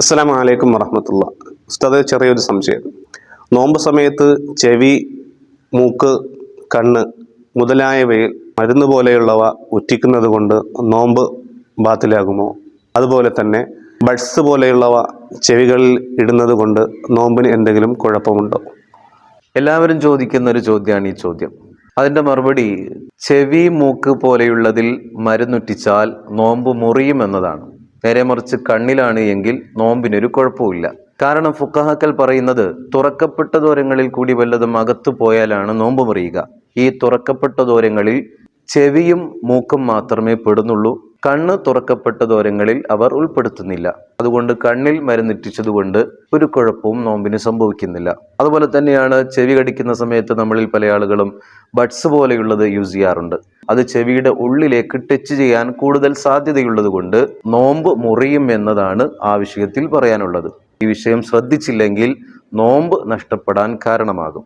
അസ്സലാമു വലൈക്കും വറഹമത്തുള്ള. ഉസ്താദ് ചെറിയൊരു സംശയം. നോമ്പ് സമയത്ത് ചെവി മൂക്ക് കണ്ണ് മുതലായവയിൽ മരുന്ന് പോലെയുള്ളവ ഉറ്റിക്കുന്നത് കൊണ്ട് നോമ്പ് ബാത്തിലാകുമോ? അതുപോലെ തന്നെ ബഡ്സ് പോലെയുള്ളവ ചെവികളിൽ ഇടുന്നത് കൊണ്ട് നോമ്പിന് എന്തെങ്കിലും കുഴപ്പമുണ്ടോ? എല്ലാവരും ചോദിക്കുന്ന ഒരു ചോദ്യമാണ് ഈ ചോദ്യം. അതിന്റെ മറുപടി ചെവി മൂക്ക് പോലെയുള്ളതിൽ മരുന്നുറ്റിച്ചാൽ നോമ്പ് മുറിയും എന്നതാണ്. നേരെ മറിച്ച് കണ്ണിലാണ് എങ്കിൽ നോമ്പിനൊരു കുഴപ്പമില്ല കാരണം ഫുക്കഹാക്കൽ പറയുന്നത് തുറക്കപ്പെട്ട ദൂരങ്ങളിൽ കൂടി വല്ലതും അകത്തു പോയാലാണ് നോമ്പ് മുറിയുക. ഈ തുറക്കപ്പെട്ട ദൂരങ്ങളിൽ ചെവിയും മൂക്കും മാത്രമേ പെടുന്നുള്ളൂ. കണ്ണ് തുറക്കപ്പെട്ട ദൂരങ്ങളിൽ അവർ ഉൾപ്പെടുത്തുന്നില്ല. അതുകൊണ്ട് കണ്ണിൽ മരുന്നിറ്റിച്ചതുകൊണ്ട് ഒരു കുഴപ്പവും നോമ്പിന് സംഭവിക്കുന്നില്ല. അതുപോലെ തന്നെയാണ് ചെവി കടിക്കുന്ന സമയത്ത് നമ്മളിൽ പല ആളുകളും ബഡ്സ് പോലെയുള്ളത് യൂസ് ചെയ്യാറുണ്ട്. അത് ചെവിയുടെ ഉള്ളിലേക്ക് ടച്ച് ചെയ്യാൻ കൂടുതൽ സാധ്യതയുള്ളത് കൊണ്ട് നോമ്പ് മുറിയും എന്നതാണ് ആ വിഷയത്തിൽ പറയാനുള്ളത്. ഈ വിഷയം ശ്രദ്ധിച്ചില്ലെങ്കിൽ നോമ്പ് നഷ്ടപ്പെടാൻ കാരണമാകും.